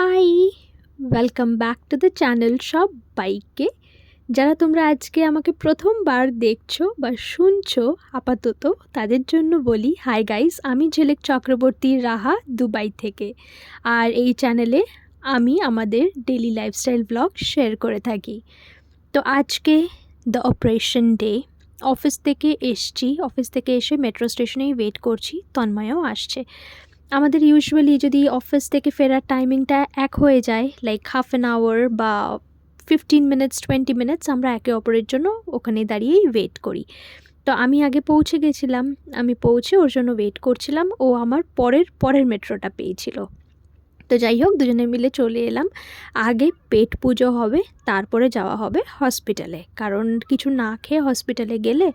Hi welcome back to the channel সব বাইকে যারা তোমরা আজকে আমাকে প্রথমবার দেখছ বা শুনছো, আপাতত তাদের জন্য বলি হাই গাইস আমি ঝিলিক চক্রবর্তী রাহা, দুবাই থেকে। আর এই চ্যানেলে আমি আমাদের ডেলি লাইফস্টাইল ব্লগ শেয়ার করে থাকি। তো আজকে দ্য অপারেশন ডে অফিস থেকে এসছি অফিস থেকে এসে মেট্রো স্টেশনেই ওয়েট করছি, তন্ময়ও আসছে। আমাদের ইউজুয়ালি যদি অফিস থেকে ফেরার টাইমিংটা এক হয়ে যায় লাইক হাফ অ্যান আওয়ার বা ফিফটিন মিনিটস টোয়েন্টি মিনিটস আমরা একে অপরের জন্য ওখানে দাঁড়িয়েই ওয়েট করি। তো আমি আগে পৌঁছে গেছিলাম, আমি পৌঁছে ওর জন্য ওয়েট করছিলাম, ও আমার পরের পরের মেট্রোটা পেয়েছিল। তো যাই হোক, দুজনে মিলে চলে এলাম। আগে পেট পুজো হবে, তারপরে যাওয়া হবে হসপিটালে কারণ কিছু না খেয়ে হসপিটালে গেলে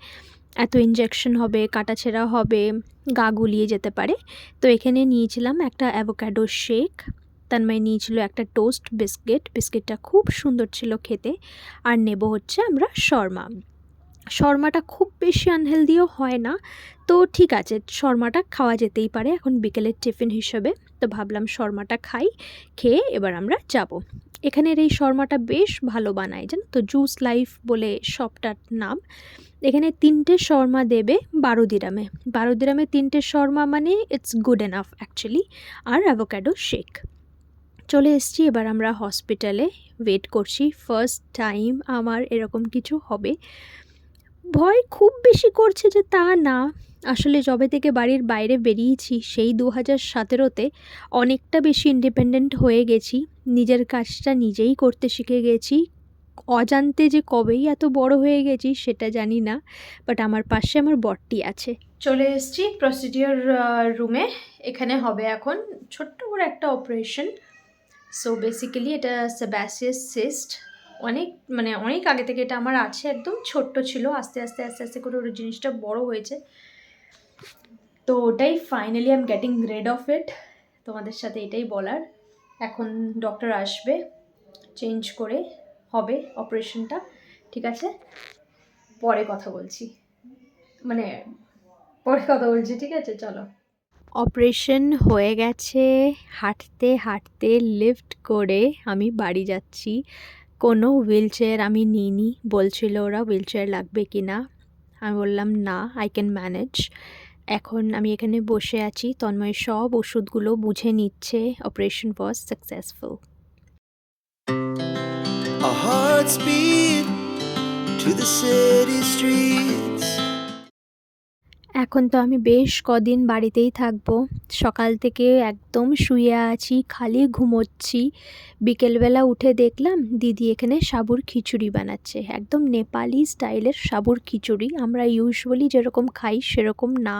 এত ইঞ্জেকশন হবে, কাটাছেঁড়া হবে, গা গুলিয়ে যেতে পারে। তো এখানে নিয়েছিলাম একটা অ্যাভোক্যাডো শেক তান্ময় নিয়েছিল একটা টোস্ট বিস্কিট বিস্কিটটা খুব সুন্দর ছিল খেতে। আর নেব হচ্ছে আমরা শর্মা। শর্মাটা খুব বেশি আনহেলদিও হয় না। তো ঠিক আছে, শর্মাটা খাওয়া যেতেই পারে এখন বিকেলের টিফিন হিসেবে। তো ভাবলাম শর্মাটা খাই, খেয়ে এবার আমরা যাব। এখানের এই শর্মাটা বেশ ভালো বানায়, জানো তো? জুস লাইফ বলে শপটার নাম। এখানে তিনটে শর্মা দেবে বারো দিরামে বারো দিরামে তিনটে শর্মা মানে ইটস গুড এনাফ অ্যাকচুয়ালি আর অ্যাভোক্যাডো শেক চলে এসছি, এবার আমরা হসপিটালে ওয়েট করছি। ফার্স্ট টাইম আমার এরকম কিছু হবে। ভয় খুব বেশি করছে যে তা না। আসলে যবে থেকে বাড়ির বাইরে বেরিয়েছি, সেই দু হাজার সতেরোতে অনেকটা বেশি ইন্ডিপেন্ডেন্ট হয়ে গেছি। নিজের কাজটা নিজেই করতে শিখে গেছি। অজান্তে যে কবেই এত বড় হয়ে গেছি, সেটা জানি না বাট আমার পাশে আমার বটটি আছে। চলে এসেছি প্রসিডিওর রুমে এখানে হবে এখন ছোট্ট করে একটা অপারেশন সো বেসিক্যালি এটা সেবাসিয়াস সিস্ট অনেক মানে অনেক আগে থেকে এটা আমার আছে একদম ছোট্ট ছিল, আস্তে আস্তে আস্তে আস্তে করে ওর জিনিসটা বড় হয়েছে। তো ওটাই finally I am getting rid of it তোমাদের সাথে এটাই বলার। এখন ডক্টর আসবে চেঞ্জ করে হবে অপারেশনটা ঠিক আছে? পরে কথা বলছি। মানে পরে কথা বলছি, ঠিক আছে? চলো। অপারেশন হয়ে গেছে, হাঁটতে হাঁটতে লিফট করে আমি বাড়ি যাচ্ছি। কোনো হুইল চেয়ার আমি নিইনি। বলছিল ওরা হুইল চেয়ার লাগবে কি না আমি বললাম, না আই ক্যান ম্যানেজ এখন আমি এখানে বসে আছি। তন্ময় সব ওষুধগুলো বুঝে নিচ্ছে। Operation was successful A heart speed to the city streets. এখন তো আমি বেশ কদিন বাড়িতেই থাকব। সকাল থেকে একদম শুয়ে আছি, খালি ঘুমোচ্ছি। বিকেলবেলা উঠে দেখলাম দিদি এখানে সাবুর খিচুড়ি বানাচ্ছে। একদম নেপালি স্টাইলের সাবুর খিচুড়ি। আমরা ইউজুয়ালি যেরকম খাই সেরকম না।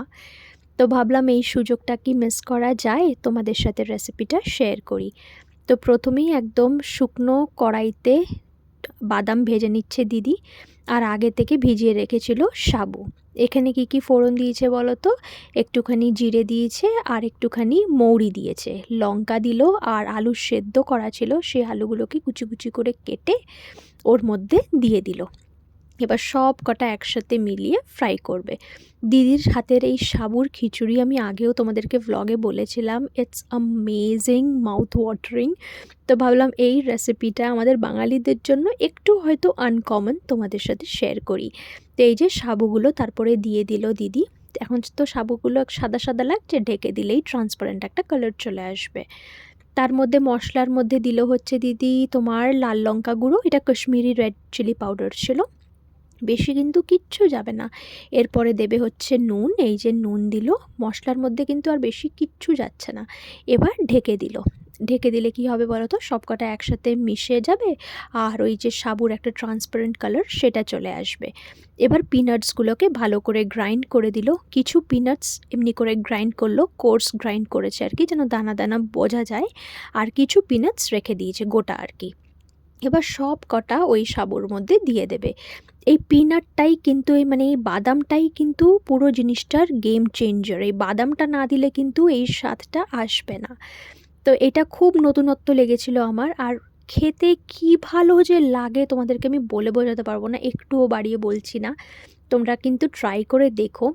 তো ভাবলাম এই সুযোগটা কি মিস করা যায়? তোমাদের সাথে রেসিপিটা শেয়ার করি। তো প্রথমেই একদম শুকনো কড়াইতে বাদাম ভেজে নিচ্ছে দিদি। আর আগে থেকে ভিজিয়ে রেখেছিল সাবু। এখানে কি কি ফোড়ন দিয়েছে বলো তো? একটুখানি জিরে দিয়েছে আর একটুখানি মৌরি দিয়েছে। লঙ্কা দিল আর আলু সেদ্ধ করা ছিল সেই আলুগুলোকে কুচি কুচি করে কেটে ওর মধ্যে দিয়ে দিল। এবার সব কটা একসাথে মিলিয়ে ফ্রাই করবে। দিদির হাতের এই সাবুর খিচুড়ি আমি আগেও তোমাদেরকে ভ্লগে বলেছিলাম ইটস আমেজিং মাউথ ওয়াটারিং তো ভাবলাম এই রেসিপিটা আমাদের বাঙালিদের জন্য একটু হয়তো আনকমন তোমাদের সাথে শেয়ার করি। তো এই যে সাবুগুলো তারপরে দিয়ে দিল দিদি। এখন তো সাবুগুলো সাদা সাদা লাগছে, ঢেকে দিলেই ট্রান্সপারেন্ট একটা কালার চলে আসবে। তার মধ্যে মশলার মধ্যে দিল হচ্ছে দিদি তোমার লাল লঙ্কা গুঁড়ো, এটা কাশ্মীরি রেড চিলি পাউডার ছিল। বেশি কিন্তু কিচ্ছু যাবে না। এরপরে দেবে হচ্ছে নুন, এই যে নুন দিল, মশলার মধ্যে কিন্তু আর বেশি কিচ্ছু যাচ্ছে না। এবার ঢেকে দিল। ঢেকে দিলে কি হবে বলো তো সব কটা একসাথে মিশে যাবে আর ওই যে সাবুর একটা ট্রান্সপারেন্ট কালার সেটা চলে আসবে। এবার পিনাটসগুলোকে ভালো করে গ্রাইন্ড করে দিল। কিছু পিনাটস এমনি করে গ্রাইন্ড করল কোর্স গ্রাইন্ড করেছে আর কি, যেন দানা দানা বোঝা যায়। আর কিছু পিনাটস রেখে দিয়েছে গোটা আর কি। এবার সব কটা ওই সাবুর মধ্যে দিয়ে দেবে। এই পিনাটটাই কিন্তু, এই মানে এই বাদামটাই কিন্তু পুরো জিনিসটার গেম চেঞ্জার এই বাদামটা না দিলে কিন্তু এই স্বাদটা আসবে না। তো এটা খুব নতুনত্ব লেগেছিল আমার। আর খেতে কি ভালো যে লাগে তোমাদেরকে আমি বলে বোঝাতে পারব না, একটুও বাড়িয়ে বলছি না। তোমরা কিন্তু ট্রাই করে দেখো।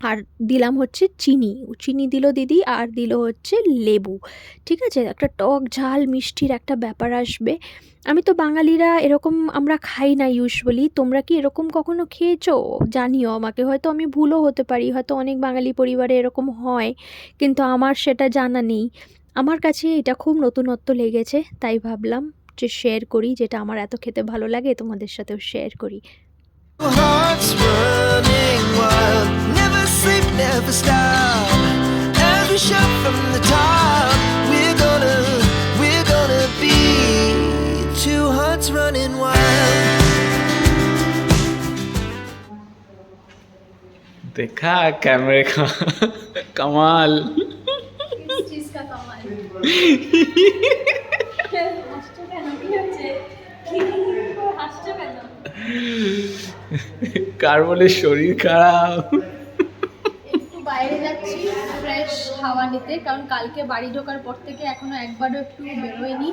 আর দিলাম হচ্ছে চিনি। চিনি দিল দিদি আর দিল হচ্ছে লেবু। ঠিক আছে? একটা টক ঝাল মিষ্টির একটা ব্যাপার আসবে। আমি তো বাঙালিরা এরকম আমরা খাই না ইউজুয়ালি তোমরা কি এরকম কখনো খেয়েছো? জানিও আমাকে। হয়তো আমি ভুলও হতে পারি। হয়তো অনেক বাঙালি পরিবারে এরকম হয়। কিন্তু আমার সেটা জানা নেই। আমার কাছে এটা খুব নতুনত্ব লেগেছে। তাই ভাবলাম যে শেয়ার করি, যেটা আমার এত খেতে ভালো লাগে, তোমাদের সাথেও শেয়ার করি। sleep, never stop. As we shout from the top, we're gonna, we're gonna be two hearts running wild. देखा कैमरे का कमाल কার বলে শরীর খারাপ একটু বাইরে যাচ্ছি ফ্রেশ হাওয়া নিতে, কারণ কালকে বাড়ি ঢোকার পর থেকে এখনও একবারও একটু বেরোয়নি।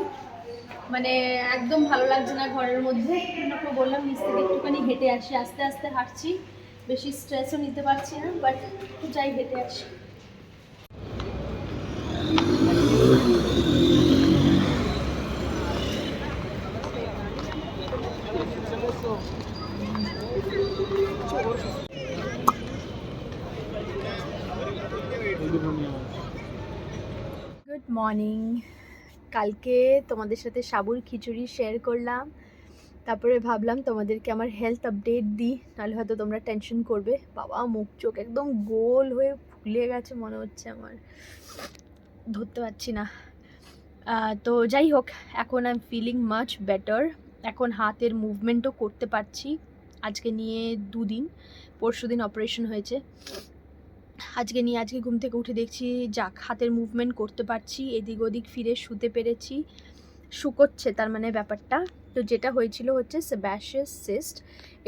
মানে একদম ভালো লাগছে না ঘরের মধ্যে। আপনাকে বললাম, নিচ থেকে একটুখানি হেঁটে আসি, আস্তে আস্তে হাঁটছি। বেশি স্ট্রেসও নিতে পারছি না বাট যাই হেঁটে আসি। Good morning. কালকে তোমাদের সাথে সাবুর খিচুড়ি শেয়ার করলাম। তারপরে ভাবলাম তোমাদেরকে আমার হেলথ আপডেট দিই, নাহলে হয়তো তোমরা টেনশন করবে। বাবা, মুখ চোখ একদম গোল হয়ে ফুলে গেছে মনে হচ্ছে আমার। ধরতে পারছি না। তো যাই হোক, এখন I am feeling much better এখন হাতের মুভমেন্টও করতে পারছি। আজকে নিয়ে দুদিন পরশু দিন অপারেশন হয়েছে। আজকে নিয়ে আজকে ঘুম থেকে উঠে দেখছি যাক হাতের মুভমেন্ট করতে পারছি, এদিক ওদিক ফিরে শুতে পেরেছি। শুকোচ্ছে তার মানে ব্যাপারটা। তো যেটা হয়েছিল হচ্ছে সেব্যাশিয়াস সিস্ট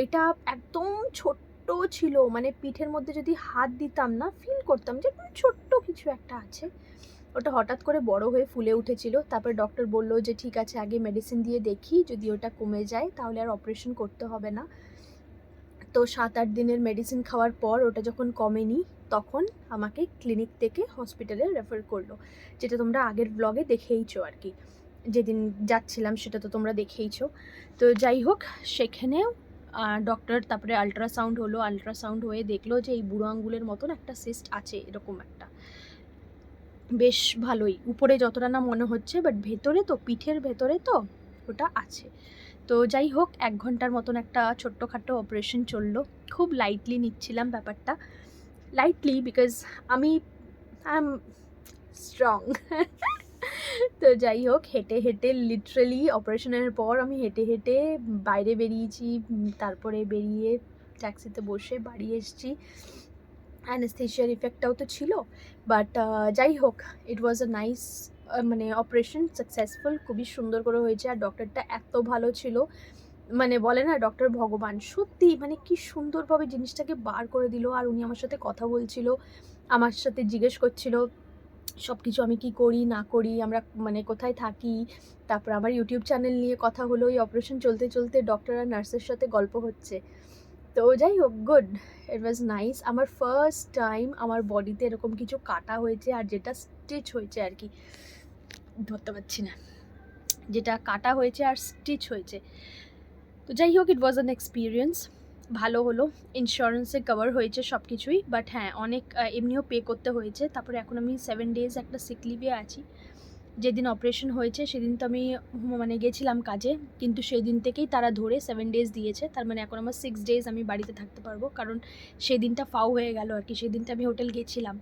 এটা একদম ছোট্ট ছিল মানে পিঠের মধ্যে যদি হাত দিতাম না ফিল করতাম যে ছোট্ট কিছু একটা আছে। ওটা হঠাৎ করে বড় হয়ে ফুলে উঠেছিল, তারপর ডক্টর বলল যে ঠিক আছে, আগে মেডিসিন দিয়ে দেখি, যদি ওটা কমে যায় তাহলে আর অপারেশন করতে হবে না। তো সাত আট দিনের মেডিসিন খাওয়ার পর ওটা যখন কমেনি তখন আমাকে ক্লিনিক থেকে হসপিটালে রেফার করল। যেটা তোমরা আগের ব্লগে দেখেইছো আর কি যেদিন যাচ্ছিলাম সেটা তো তোমরা দেখেইছো। তো যাই হোক, সেখানেও ডক্টর তারপরে আলট্রাসাউন্ড হলো। আলট্রাসাউন্ড হয়ে দেখল যে এই বুড়ো আঙ্গুলের মতন একটা সিস্ট আছে, এরকম একটা। বেশ ভালোই। উপরে যতটা না মনে হচ্ছে বাট ভেতরে তো, পিঠের ভেতরে তো, ওটা আছে। তো যাই হোক, এক ঘণ্টার মতন একটা ছোট্টখাটো অপারেশন চলল। খুব লাইটলি নিচ্ছিলাম ব্যাপারটা। লাইটলি বিকজ আমি আই এম স্ট্রং তো যাই হোক হেঁটে হেঁটে লিটারেলি অপারেশনের পর আমি হেঁটে হেঁটে বাইরে বেরিয়েছি তারপরে বেরিয়ে ট্যাক্সিতে বসে বাড়ি এসেছি। অ্যানেস্থেশিয়ার ইফেক্টটাও তো ছিল বাট যাই হোক ইট ওয়াজ আ নাইস মানে অপারেশন সাকসেসফুল খুবই সুন্দর করে হয়েছে। আর ডক্টরটা এত ভালো ছিল মানে বলে না ডক্টর ভগবান, সত্যি মানে কি সুন্দরভাবে জিনিসটাকে বার করে দিল আর উনি আমার সাথে কথা বলছিল, আমার সাথে জিজ্ঞেস করছিল সব কিছু আমি কি করি, না করি, আমরা মানে কোথায় থাকি, তারপর আমার ইউটিউব চ্যানেল নিয়ে কথা হলো, এই অপারেশন চলতে চলতে ডক্টর আর নার্সের সাথে গল্প হচ্ছে। তো যাই হোক গুড ইট ওয়াজ নাইস আমার ফার্স্ট টাইম আমার বডিতে এরকম কিছু কাটা হয়েছে আর যেটা স্টিচ হয়েছে আর কি, ধরতে পারছি না। যেটা কাটা হয়েছে আর স্টিচ হয়েছে। তো যাই হোক ইট ওয়াজ অ্যান এক্সপিরিয়েন্স ভালো হলো। ইন্স্যুরেন্সে কভার হয়েছে সব কিছুই বাট হ্যাঁ অনেক এমনিও পে করতে হয়েছে। তারপরে এখন আমি সেভেন ডেজ একটা সিক লিভে আছি। যেদিন অপারেশন হয়েছে, সেদিন তো আমি মানে গেছিলাম কাজে, কিন্তু সেই দিন থেকেই তারা ধরে সেভেন ডেজ দিয়েছে। তার মানে এখন আমার সিক্স ডেজ আমি বাড়িতে থাকতে পারব, কারণ সেই দিনটা ফাও হয়ে গেল আর কি। সেই দিনটা আমি হোটেল গেছিলাম।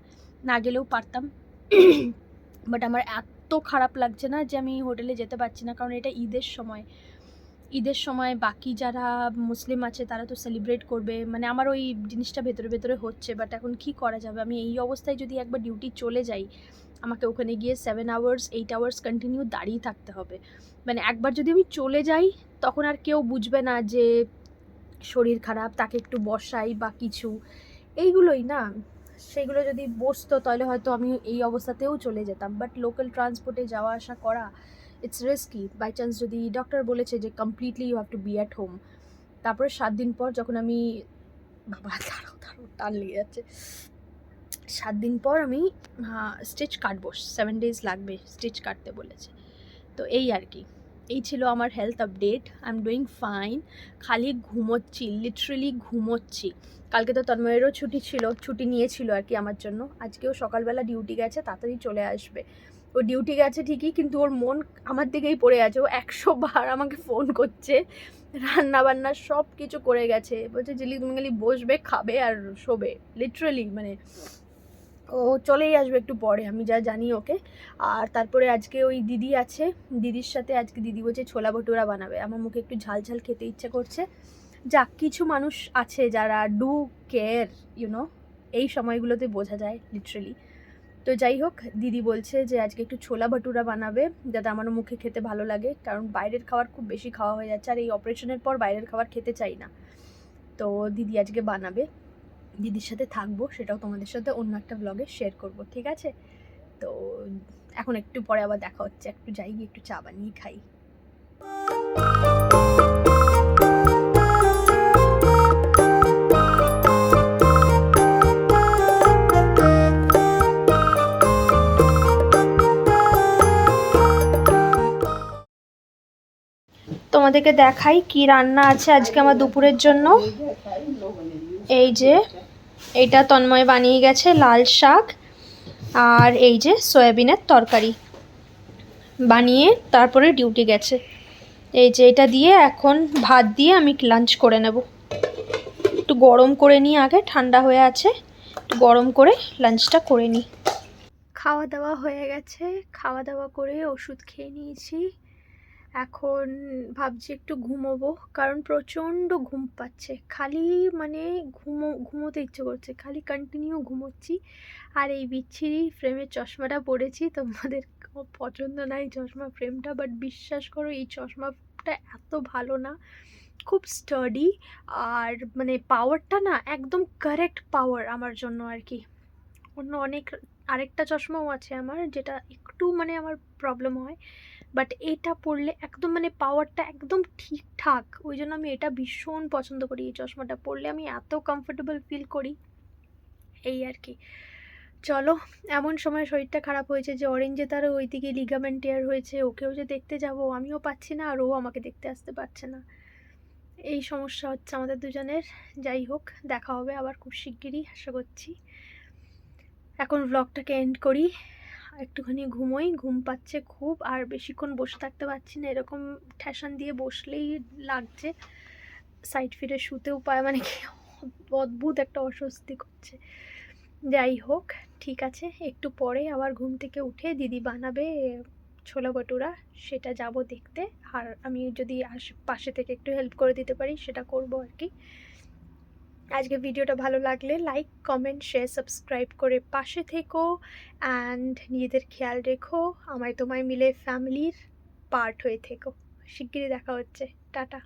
না গেলেও পারতাম। বাট আমার এত খারাপ লাগছে না যে আমি হোটেলে যেতে পারছি না, কারণ এটা ঈদের সময়। ঈদের সময় বাকি যারা মুসলিম আছে, তারা তো সেলিব্রেট করবে। মানে আমার ওই জিনিসটা ভেতরে ভেতরে হচ্ছে বাট এখন কি করা যাবে? আমি এই অবস্থায় যদি একবার ডিউটি চলে যাই, আমাকে ওখানে গিয়ে seven hours eight hours continue দাঁড়িয়ে থাকতে হবে। মানে একবার যদি আমি চলে যাই, তখন আর কেউ বুঝবে না যে শরীর খারাপ, তাকে একটু বসাই বা কিছু। এইগুলোই না। সেগুলো যদি বসতো, তাহলে হয়তো আমি এই অবস্থাতেও চলে যেতাম। বাট লোকাল ট্রান্সপোর্টে যাওয়া, আসা করা ইটস রিস্কি বাই চান্স যদি ডক্টর বলেছে যে completely you have to be at home তারপরে সাত দিন পর যখন আমি, বাবা টান লেগে যাচ্ছে। সাত দিন পর আমি স্টিচ কাটবো। সেভেন ডেজ লাগবে স্টিচ কাটতে বলেছে। তো এই আর কি। এই ছিল আমার health update I am doing fine খালি ঘুমোচ্ছি লিটারেলি ঘুমোচ্ছি। কালকে তো তন্ময়েরও ছুটি ছিল, ছুটি নিয়েছিল আর কি আমার জন্য। আজকেও সকালবেলা ডিউটি গেছে, তাড়াতাড়ি চলে আসবে। ও ডিউটি গেছে ঠিকই, কিন্তু ওর মন আমার দিকেই পড়ে আছে। ও একশো বার আমাকে ফোন করছে রান্না বান্না সব কিছু করে গেছে। বলছে, জিলি, তুমি খালি বসবে, খাবে আর শোবে। লিটারেলি মানে ও চলেই আসবে একটু পরে, আমি যা জানি ওকে। আর তারপরে আজকে ওই দিদি আছে, দিদির সাথে আজকে দিদি বলছে, ছোলা ভটুরা বানাবে। আমার মুখে একটু ঝাল ঝাল খেতে ইচ্ছে করছে। যাক, কিছু মানুষ আছে যারা ডু কেয়ার ইউনো এই সময়গুলোতে বোঝা যায় লিটারেলি তো যাই হোক, দিদি বলছে যে আজকে একটু ছোলা ভটুরা বানাবে যাতে আমার মুখে খেতে ভালো লাগে। কারণ বাইরের খাবার খুব বেশি খাওয়া হয়ে যাচ্ছে আর এই অপারেশনের পর বাইরের খাবার খেতে চাই না। তো দিদি আজকে বানাবে। দিদির সাথে থাকব, সেটাও তোমাদের সাথে অন্য একটা ব্লগে শেয়ার করব, ঠিক আছে? তো এখন একটু পরে আবার দেখা হচ্ছে। একটু যাই গিয়ে একটু চা বানিয়ে খাই। তোমাদেরকে দেখাই কি রান্না আছে আজকে আমার দুপুরের জন্য। এই যে এইটা তন্ময় বানিয়ে গেছে লাল শাক আর এই যে সয়াবিনের তরকারি বানিয়ে তারপরে ডিউটি গেছে। এই যে, এটা দিয়ে এখন ভাত দিয়ে আমি লাঞ্চ করে নেব। একটু গরম করে নিই আগে, ঠান্ডা হয়ে আছে, একটু গরম করে লাঞ্চটা করে নিই। খাওয়া দাওয়া হয়ে গেছে, খাওয়া দাওয়া করে ওষুধ খেয়ে নিয়েছি। এখন ভাবছি একটু ঘুমোবো, কারণ প্রচণ্ড ঘুম পাচ্ছে। খালি মানে ঘুমো, ঘুমোতে ইচ্ছে করছে, খালি কন্টিনিউ ঘুমোচ্ছি। আর এই বিচ্ছিরি ফ্রেমের চশমাটা পরেছি, তোমাদের পছন্দ না এই চশমা ফ্রেমটা বাট বিশ্বাস করো এই চশমাটা এত ভালো না। খুব স্টাডি আর মানে পাওয়ারটা না একদম কারেক্ট পাওয়ার আমার জন্য আর কি। অন্য অনেক আরেকটা চশমাও আছে আমার, যেটা একটু মানে আমার প্রবলেম হয়। বাট এটা পরলে একদম মানে পাওয়ারটা একদম ঠিকঠাক। ওই জন্য আমি এটা ভীষণ পছন্দ করি এই চশমাটা পরলে আমি এত কমফোর্টেবল ফিল করি। এই আর কি। চলো, এমন সময় শরীরটা খারাপ হয়েছে যে অরেঞ্জে তারও ওইদিকে লিগামেন্ট টেয়ার হয়েছে, ওকেও যে দেখতে যাব, আমিও পাচ্ছি না আর ও আমাকে দেখতে আসতে পারছে না। এই সমস্যা হচ্ছে আমাদের দুজনের। যাই হোক, দেখা হবে আবার খুব শিগগিরই, আশা করছি। এখন ব্লগটাকে এন্ড করি। একটুখানি ঘুমোই, ঘুম পাচ্ছে খুব, আর বেশিক্ষণ বসে থাকতে পারছি না। এরকম ঠ্যাসান দিয়ে বসলেই লাগছে। সাইড ফিরে শুতেও পায় মানে কি অদ্ভুত একটা অস্বস্তি করছে। যাই হোক, ঠিক আছে, একটু পরে আবার ঘুম থেকে উঠে দিদি বানাবে ছোলা ভটুরা, সেটা যাব দেখতে। আর আমি যদি আশ পাশে থেকে একটু হেল্প করে দিতে পারি, সেটা করব আর কি। আজকে ভিডিওটা ভালো লাগলে লাইক, কমেন্ট শেয়ার সাবস্ক্রাইব করে পাশে থেকো অ্যান্ড নিজেদের খেয়াল রেখো। আমায় তোমায় মিলে ফ্যামিলির পার্ট হয়ে থেকো। শিগগিরই দেখা হচ্ছে। টাটা।